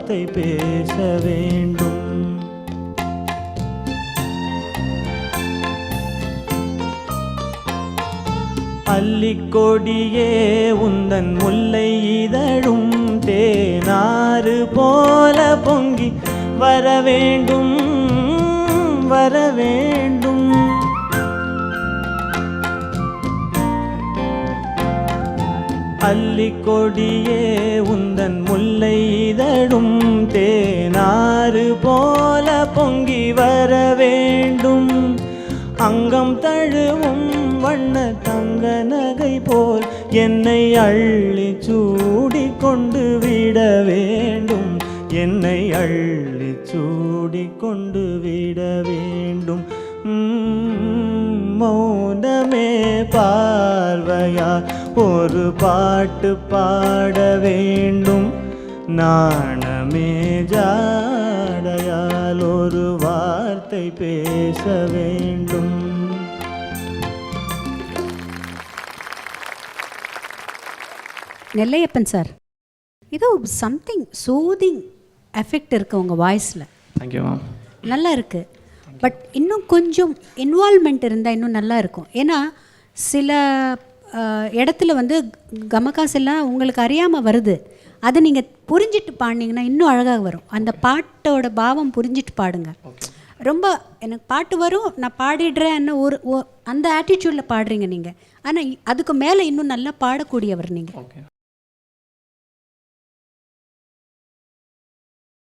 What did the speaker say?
வார்த்தை பேச வேண்டும். அல்லிக்கொடியே உந்தன் முல்லை இதழும் தேனாறு போல பொங்கி வர வேண்டும் வர வேண்டும். அல்லிக்கொடியே உந்தன் முல்லை இதழும் ஆறு போல பொங்கி வர வேண்டும். அங்கம் தழுவும் வண்ண தங்க நகை போல் என்னை அள்ளி சூடி கொண்டு விட வேண்டும். என்னை அள்ளி சூடி கொண்டு விட வேண்டும். மௌனமே பார்வையா? ஒரு பாட்டு பாட வேண்டும். நாணமே ஜாடையால் ஒரு வார்த்தை பேச வேண்டும். நெல்லையப்பன் சார் ஏதோ சம்திங் சூதிங் எஃபெக்ட் இருக்குது உங்கள் வாய்ஸில் தேங்க்யூ மேம் நல்லா இருக்குது பட் இன்னும் கொஞ்சம் இன்வால்மெண்ட் இருந்தால் இன்னும் நல்லா இருக்கும். ஏன்னா சில இடத்துல வந்து கமகாஸ் எல்லாம் உங்களுக்கு அறியாமல் வருது. அதை நீங்கள் புரிஞ்சிட்டு பாடினீங்கன்னா இன்னும் அழகாக வரும். அந்த பாட்டோட பாவம் புரிஞ்சிட்டு பாடுங்க. ரொம்ப எனக்கு பாட்டு வரும் நான் பாடிடுறேன்னு ஒரு அந்த ஆட்டிடியூடில் பாடுறீங்க நீங்கள் ஆனால் அதுக்கு மேலே இன்னும் நல்லா பாடக்கூடியவர் நீங்கள் ஓகே.